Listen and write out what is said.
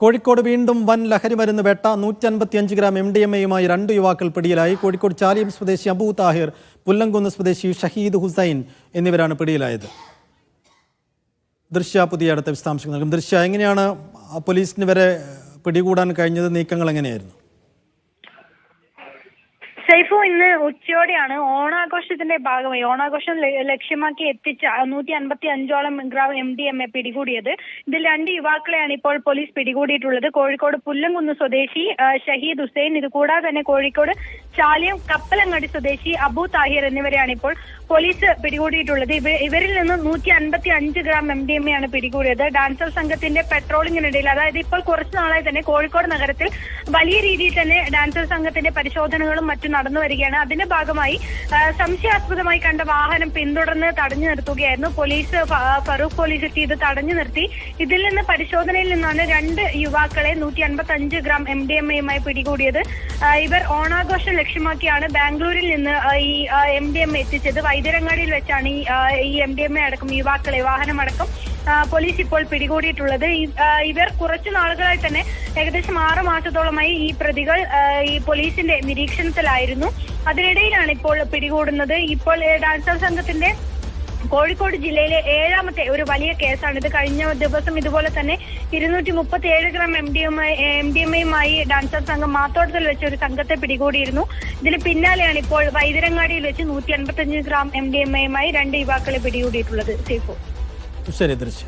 കോഴിക്കോട് വീണ്ടും വൻ ലഹരി മരുന്ന് വേട്ട. നൂറ്റി അൻപത്തിയഞ്ച് ഗ്രാം എം ഡി എം എയുമായി രണ്ട് യുവാക്കൾ പിടിയിലായി. കോഴിക്കോട് ചാലിയം സ്വദേശി അബൂ താഹിർ പുല്ലങ്കുന്ന് സ്വദേശി ഷഹീദ് ഹുസൈൻ എന്നിവരാണ് പിടിയിലായത്. ദൃശ്യ പുതിയ അടുത്ത വിശദാംശങ്ങൾ നൽകും. ദൃശ്യ എങ്ങനെയാണ് പോലീസിന് വരെ പിടികൂടാൻ കഴിഞ്ഞത്? നീക്കങ്ങൾ എങ്ങനെയായിരുന്നു? സൈഫു ഇന്ന് ഉച്ചയോടെയാണ് ഓണാഘോഷത്തിന്റെ ഭാഗമായി. ഓണാഘോഷം ലക്ഷ്യമാക്കി എത്തിച്ച നൂറ്റി അൻപത്തി അഞ്ചോളം gram M D M A പിടികൂടിയത്. ഇതിൽ രണ്ട് യുവാക്കളെയാണ് ഇപ്പോൾ പോലീസ് പിടികൂടിയിട്ടുള്ളത്. കോഴിക്കോട് പുല്ലംകുന്ന് സ്വദേശി ഷഹീദ് ഹുസൈൻ ഇത് കൂടാതെ തന്നെ കോഴിക്കോട് ചാലിയം കപ്പലങ്ങാടി സ്വദേശി അബു താഹിർ എന്നിവരെയാണ് ഇപ്പോൾ പോലീസ് പിടികൂടിയിട്ടുള്ളത്. ഇവ- ഇവരിൽ നിന്ന് നൂറ്റി അൻപത്തി അഞ്ച് gram M D M A ആണ് പിടികൂടിയത്. ഡാൻസർ സംഘത്തിന്റെ പെട്രോളിങ്ങിനിടയിൽ അതായത് ഇപ്പോൾ കുറച്ചു നാളായി തന്നെ കോഴിക്കോട് നഗരത്തിൽ വലിയ രീതിയിൽ തന്നെ ഡാൻസർ സംഘത്തിന്റെ പരിശോധനകളും മറ്റും നടന്നു വരികയാണ്. അതിന്റെ ഭാഗമായി സംശയാസ്പദമായി കണ്ട വാഹനം പിന്തുടർന്ന് തടഞ്ഞു നിർത്തുകയായിരുന്നു. പോലീസ് ഫറൂഖ് പോലീസ് എത്തി. ഇത് തടഞ്ഞു നിർത്തി. ഇതിൽ നിന്ന് പരിശോധനയിൽ നിന്നാണ് രണ്ട് യുവാക്കളെ നൂറ്റി അൻപത്തി അഞ്ച് ഗ്രാം എം ഡി എം എയുമായി പിടികൂടിയത് ഇവർ ഓണാഘോഷം ലക്ഷ്യമാക്കിയാണ് ബാംഗ്ലൂരിൽ നിന്ന് ഈ എം ഡി എം എത്തിച്ചത്. വൈദ്യരങ്ങാടിയിൽ വെച്ചാണ് ഈ എം ഡി എം എ അടക്കം യുവാക്കളെ വാഹനമടക്കം പോലീസ് ഇപ്പോൾ പിടികൂടിയിട്ടുള്ളത്. ഇവർ കുറച്ചു നാളുകളായി തന്നെ ഏകദേശം ആറ് മാസത്തോളമായി ഈ പ്രതികൾ ഈ പോലീസിന്റെ നിരീക്ഷണത്തിലായിരുന്നു. അതിനിടയിലാണ് ഇപ്പോൾ പിടികൂടുന്നത്. ഇപ്പോൾ ഡാൻസർ സംഘത്തിന്റെ കോഴിക്കോട് ജില്ലയിലെ ഏഴാമത്തെ ഒരു വലിയ കേസാണ്. ഇത് കഴിഞ്ഞ ദിവസം ഇതുപോലെ തന്നെ ഇരുന്നൂറ്റി മുപ്പത്തി ഏഴ് gram M D M M D M എയുമായി ഡാൻസർ സംഘം മാത്തോട്ടത്തിൽ വെച്ച് ഒരു സംഘത്തെ പിടികൂടിയിരുന്നു. ഇതിന് പിന്നാലെയാണ് ഇപ്പോൾ വൈദരങ്ങാടിയിൽ വെച്ച് നൂറ്റി അൻപത്തി ഗ്രാം എം ഡി എം എയുമായി രണ്ട് യുവാക്കളെ പിടികൂടിയിട്ടുള്ളത്. സീഫു ശരി ദൃശ്യ